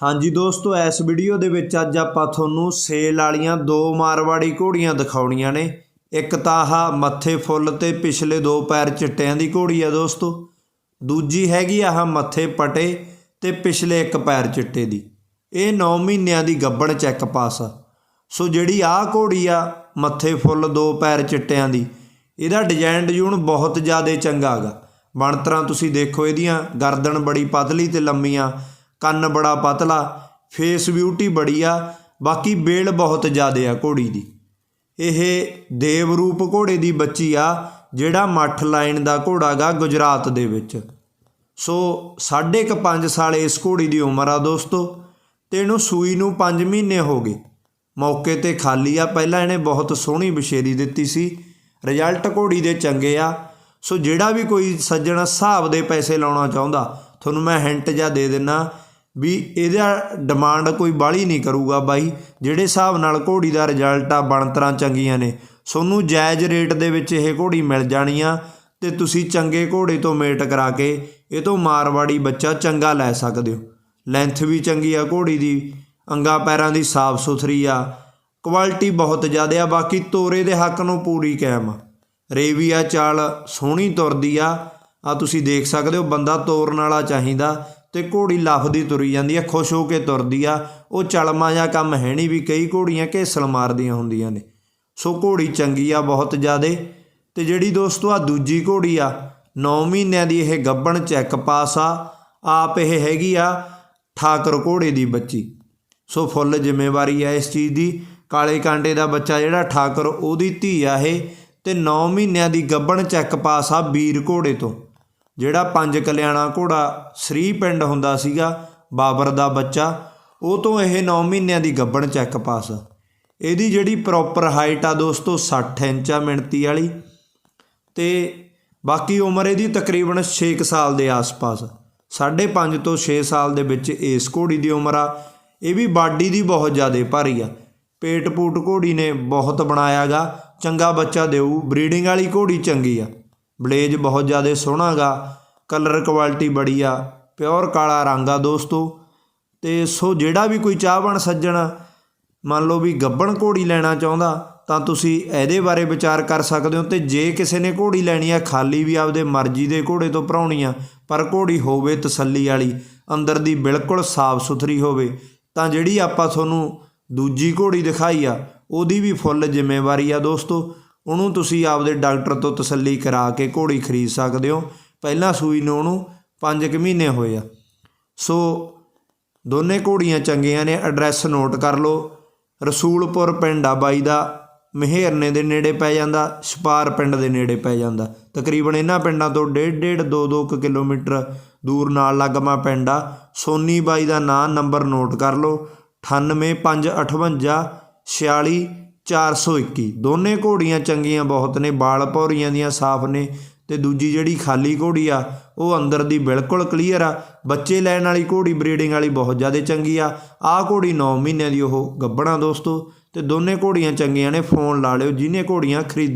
ਹਾਂਜੀ ਦੋਸਤੋ, ਇਸ ਵੀਡੀਓ ਦੇ ਵਿੱਚ ਅੱਜ ਆਪਾਂ ਤੁਹਾਨੂੰ ਸੇਲ ਵਾਲੀਆਂ ਦੋ ਮਾਰਵਾੜੀ ਘੋੜੀਆਂ ਦਿਖਾਉਣੀਆਂ ਨੇ। ਇੱਕ ਤਾਂ ਆਹ ਮੱਥੇ ਫੁੱਲ ਤੇ ਪਿਛਲੇ ਦੋ ਪੈਰ ਚਿੱਟਿਆਂ ਦੀ ਘੋੜੀ ਆ ਦੋਸਤੋ। ਦੂਜੀ ਹੈਗੀ ਆਹ ਮੱਥੇ ਪਟੇ ਤੇ ਪਿਛਲੇ ਇੱਕ ਪੈਰ ਚਿੱਟੇ ਦੀ। ਇਹ 9 ਮਹੀਨਿਆਂ ਦੀ ਗੱਬਣ ਚੈੱਕ ਪਾਸ ਆ। ਸੋ ਜਿਹੜੀ ਆਹ ਘੋੜੀ ਆ, ਮੱਥੇ ਫੁੱਲ ਦੋ ਪੈਰ ਚਿੱਟਿਆਂ ਦੀ, ਇਹਦਾ ਡਿਜ਼ਾਈਨ ਡਿਜ਼ੂਨ ਬਹੁਤ ਜ਼ਿਆਦਾ ਚੰਗਾ ਹੈਗਾ ਬਣਤਰਾਂ ਤੁਸੀਂ ਦੇਖੋ ਇਹਦੀਆਂ, ਗਰਦਨ ਬੜੀ ਪਤਲੀ ਤੇ ਲੰਮੀਆਂ ਕੰਨ ਬੜਾ ਪਤਲਾ ਫੇਸ ਬਿਊਟੀ ਬੜੀ ਆ ਬਾਕੀ ਬੇਲ ਬਹੁਤ ਜ਼ਿਆਦਾ ਆ ਘੋੜੀ ਦੀ। ਇਹ ਦੇਵ ਰੂਪ ਘੋੜੇ ਦੀ ਬੱਚੀ ਆ, ਜਿਹੜਾ ਮੱਠ ਲਾਈਨ ਦਾ ਘੋੜਾ ਗਾ ਗੁਜਰਾਤ ਦੇ ਵਿੱਚ। ਸੋ ਸਾਢੇ ਕੁ ਪੰਜ ਸਾਲ ਇਸ ਘੋੜੀ ਦੀ ਉਮਰ ਆ ਦੋਸਤੋ, ਤੇ ਇਹਨੂੰ ਸੂਈ ਨੂੰ 5 ਮਹੀਨੇ ਹੋ ਗਏ। ਮੌਕੇ ਤੇ ਖਾਲੀ ਆ, ਪਹਿਲਾਂ ਇਹਨੇ ਬਹੁਤ ਸੋਹਣੀ ਬਸ਼ੇਰੀ ਦਿੱਤੀ ਸੀ। ਰਿਜ਼ਲਟ ਘੋੜੀ ਦੇ ਚੰਗੇ ਆ। ਸੋ ਜਿਹੜਾ ਵੀ ਕੋਈ ਸੱਜਣ ਹਿਸਾਬ ਦੇ ਪੈਸੇ ਲਾਉਣਾ ਚਾਹੁੰਦਾ, ਤੁਹਾਨੂੰ ਮੈਂ ਹਿੰਟ ਜਾਂ ਦੇ ਦਿੰਨਾ ਵੀ ਇਹਦਾ ਡਿਮਾਂਡ ਕੋਈ ਬਾਹਲੀ ਨਹੀਂ ਕਰੂਗਾ ਬਾਈ। ਜਿਹੜੇ ਹਿਸਾਬ ਨਾਲ ਘੋੜੀ ਦਾ ਰਿਜ਼ਲਟ ਆ, ਬਣਤਰਾਂ ਚੰਗੀਆਂ ਨੇ। ਤੁਹਾਨੂੰ ਜਾਇਜ਼ ਰੇਟ ਦੇ ਵਿੱਚ ਇਹ ਘੋੜੀ ਮਿਲ ਜਾਣੀ ਆ ਤੇ ਤੁਸੀਂ ਚੰਗੇ ਘੋੜੇ ਤੋਂ ਮੇਟ ਕਰਾ ਕੇ ਇਹ ਤੋਂ ਮਾਰਵਾੜੀ ਬੱਚਾ ਚੰਗਾ ਲੈ ਸਕਦੇ ਹੋ। ਲੈਂਥ ਵੀ ਚੰਗੀ ਆ, ਘੋੜੀ ਦੀ ਅੰਗਾ ਪੈਰਾਂ ਦੀ ਸਾਫ਼ ਸੁਥਰੀ ਆ ਕੁਆਲਿਟੀ ਬਹੁਤ ਜ਼ਿਆਦਾ ਆ, ਬਾਕੀ ਤੋਰੇ ਦੇ ਹੱਕ ਨੂੰ ਪੂਰੀ ਕਾਇਮ ਆ। ਰੇਵੀ ਆ ਚਾਲ ਸੋਹਣੀ ਤੁਰਦੀ ਆ। ਆ ਤੁਸੀਂ ਦੇਖ ਸਕਦੇ ਹੋ, ਬੰਦਾ ਤੋਰਨ ਵਾਲਾ ਚਾਹੀਦਾ। ਤੇ ਘੋੜੀ ਲਫਦੀ ਤੁਰੀ ਜਾਂਦੀ ਆ, ਖੁਸ਼ ਹੋ ਕੇ ਤੁਰਦੀ ਆ। ਉਹ ਚਲਮਾ ਜਾਂ ਕੰਮ ਹੈ ਨਹੀਂ ਵੀ ਕਈ ਘੋੜੀਆਂ ਘੇਸਲ ਮਾਰਦੀਆਂ ਹੁੰਦੀਆਂ ਨੇ। ਸੋ ਘੋੜੀ ਚੰਗੀ ਆ ਬਹੁਤ ਜ਼ਿਆਦੇ। ਤੇ ਜਿਹੜੀ ਦੋਸਤੋ ਆ ਦੂਜੀ ਘੋੜੀ ਆ 9 ਮਹੀਨਿਆਂ ਦੀ ਇਹ ਗੱਬਣ ਚੈੱਕ ਪਾਸ ਆ। ਆਪ ਇਹ ਹੈਗੀ ਆ ਠਾਕਰ ਘੋੜੇ ਦੀ ਬੱਚੀ। ਸੋ ਫੁੱਲ ਜ਼ਿੰਮੇਵਾਰੀ ਆ ਇਸ ਚੀਜ਼ ਦੀ। ਕਾਲੇ ਕਾਂਟੇ ਦਾ ਬੱਚਾ ਜਿਹੜਾ ਠਾਕਰ ਉਹਦੀ ਧੀ ਆ ਇਹ। ਤੇ 9 ਮਹੀਨਿਆਂ ਦੀ ਗੱਬਣ ਚੈੱਕ ਪਾਸ ਆ ਵੀਰ ਘੋੜੇ ਤੋਂ। ਜਿਹੜਾ ਪੰਜ ਕਲਿਆਣਾ ਘੋੜਾ ਸ੍ਰੀ ਪਿੰਡ ਹੁੰਦਾ ਸੀਗਾ, ਬਾਬਰ ਦਾ ਬੱਚਾ, ਉਹ ਤੋਂ ਇਹ 9 ਮਹੀਨਿਆਂ ਦੀ ਗੱਬਣ ਚੈੱਕ ਪਾਸ ਇਹਦੀ ਜਿਹੜੀ ਪ੍ਰੋਪਰ ਹਾਈਟ ਆ ਦੋਸਤੋ 60 ਇੰਚ ਆ ਮਿਣਤੀ ਵਾਲੀ ਤੇ ਬਾਕੀ ਉਮਰ ਇਹਦੀ ਤਕਰੀਬਨ 6 ਸਾਲ ਦੇ ਆਸ-ਪਾਸ। 5.5 ਤੋਂ 6 ਸਾਲ ਦੇ ਵਿੱਚ ਇਸ ਘੋੜੀ ਦੀ ਉਮਰ ਆ। ਇਹ ਵੀ ਬਾਡੀ ਦੀ ਬਹੁਤ ਜ਼ਿਆਦਾ ਭਾਰੀ ਆ। ਪੇਟ ਪੂਟ ਘੋੜੀ ਨੇ ਬਹੁਤ ਬਣਾਇਆਗਾ। ਚੰਗਾ ਬੱਚਾ ਦੇਊ। ਬਰੀਡਿੰਗ ਵਾਲੀ ਘੋੜੀ ਚੰਗੀ ਆ। ਬਲੇਜ ਬਹੁਤ ਜ਼ਿਆਦਾ ਸੋਹਣਾ ਗਾ, ਕਲਰ ਕੁਆਲਿਟੀ ਬੜੀ ਆ ਪਿਓਰ ਕਾਲਾ ਰੰਗ ਆ ਦੋਸਤੋ। ਤੇ ਸੋ ਜਿਹੜਾ ਵੀ ਕੋਈ ਚਾਹਵਣ ਸੱਜਣ, ਮੰਨ ਲਓ ਵੀ ਗੱਬਣ ਘੋੜੀ ਲੈਣਾ ਚਾਹੁੰਦਾ, ਤਾਂ ਤੁਸੀਂ ਇਹਦੇ ਬਾਰੇ ਵਿਚਾਰ ਕਰ ਸਕਦੇ ਹੋ ਤੇ ਜੇ ਕਿਸੇ ਨੇ ਘੋੜੀ ਲੈਣੀ ਆ, ਖਾਲੀ ਵੀ ਆਪਦੇ ਮਰਜ਼ੀ ਦੇ ਘੋੜੇ ਤੋਂ ਭਰਾਉਣੀ ਆ, ਪਰ ਘੋੜੀ ਹੋਵੇ ਤਸੱਲੀ ਵਾਲੀ, ਅੰਦਰ ਦੀ ਬਿਲਕੁਲ ਸਾਫ਼ ਸੁਥਰੀ ਹੋਵੇ, ਤਾਂ ਜਿਹੜੀ ਆਪਾਂ ਤੁਹਾਨੂੰ ਦੂਜੀ ਘੋੜੀ ਦਿਖਾਈ ਆ, ਉਹਦੀ ਵੀ ਫੁੱਲ ਜ਼ਿੰਮੇਵਾਰੀ ਆ ਦੋਸਤੋ। ਉਹਨੂੰ ਤੁਸੀਂ ਆਪਦੇ ਡਾਕਟਰ ਤੋਂ ਤਸੱਲੀ ਕਰਾ ਕੇ ਘੋੜੀ ਖਰੀਦ ਸਕਦੇ ਹੋ। ਪਹਿਲਾਂ ਸੂਈ ਨੂੰ ਉਹਨੂੰ 5 ਕੁ ਮਹੀਨੇ ਹੋਏ ਆ। ਸੋ ਦੋਨੇ ਘੋੜੀਆਂ ਚੰਗੀਆਂ ਨੇ, ਐਡਰੈਸ ਨੋਟ ਕਰ ਲਓ। ਰਸੂਲਪੁਰ ਪਿੰਡ ਆ ਬਾਈ ਦਾ, ਮਹੇਰਨੇ ਦੇ ਨੇੜੇ ਪੈ ਜਾਂਦਾ, ਛਪਾਰ ਪਿੰਡ ਦੇ ਨੇੜੇ ਪੈ ਜਾਂਦਾ। ਤਕਰੀਬਨ ਇਹਨਾਂ ਪਿੰਡਾਂ ਤੋਂ 1.5 1.5 2 2 ਕਿਲੋਮੀਟਰ ਦੂਰ ਨਾਲ ਲੱਗਮਾ ਪਿੰਡ ਆ। ਸੋਨੀ ਬਾਈ ਦਾ ਨਾਂ, ਨੰਬਰ ਨੋਟ ਕਰ ਲਓ। 9855 421 ਦੋਨੇ ਘੋੜੀਆਂ ਚੰਗੀਆਂ ਬਹੁਤ ਨੇ, ਬਾਲ ਭੌਰੀਆਂ ਦੀਆਂ ਸਾਫ਼ ਨੇ ਤੇ ਦੂਜੀ ਜਿਹੜੀ ਖਾਲੀ ਘੋੜੀ ਆ, ਉਹ ਅੰਦਰ ਦੀ ਬਿਲਕੁਲ ਕਲੀਅਰ ਆ। ਬੱਚੇ ਲੈਣ ਵਾਲੀ ਘੋੜੀ ਬਰੀਡਿੰਗ ਵਾਲੀ ਬਹੁਤ ਜ਼ਿਆਦਾ ਚੰਗੀ ਆ। ਆਹ ਘੋੜੀ 9 ਮਹੀਨਿਆਂ ਦੀ ਉਹ ਗੱਬਣਾ ਦੋਸਤੋ ਤੇ ਦੋਨੇ ਘੋੜੀਆਂ ਚੰਗੀਆਂ ਨੇ, ਫੋਨ ਲਾ ਲਿਓ, ਜਿਹਨੇ ਘੋੜੀਆਂ ਖਰੀਦ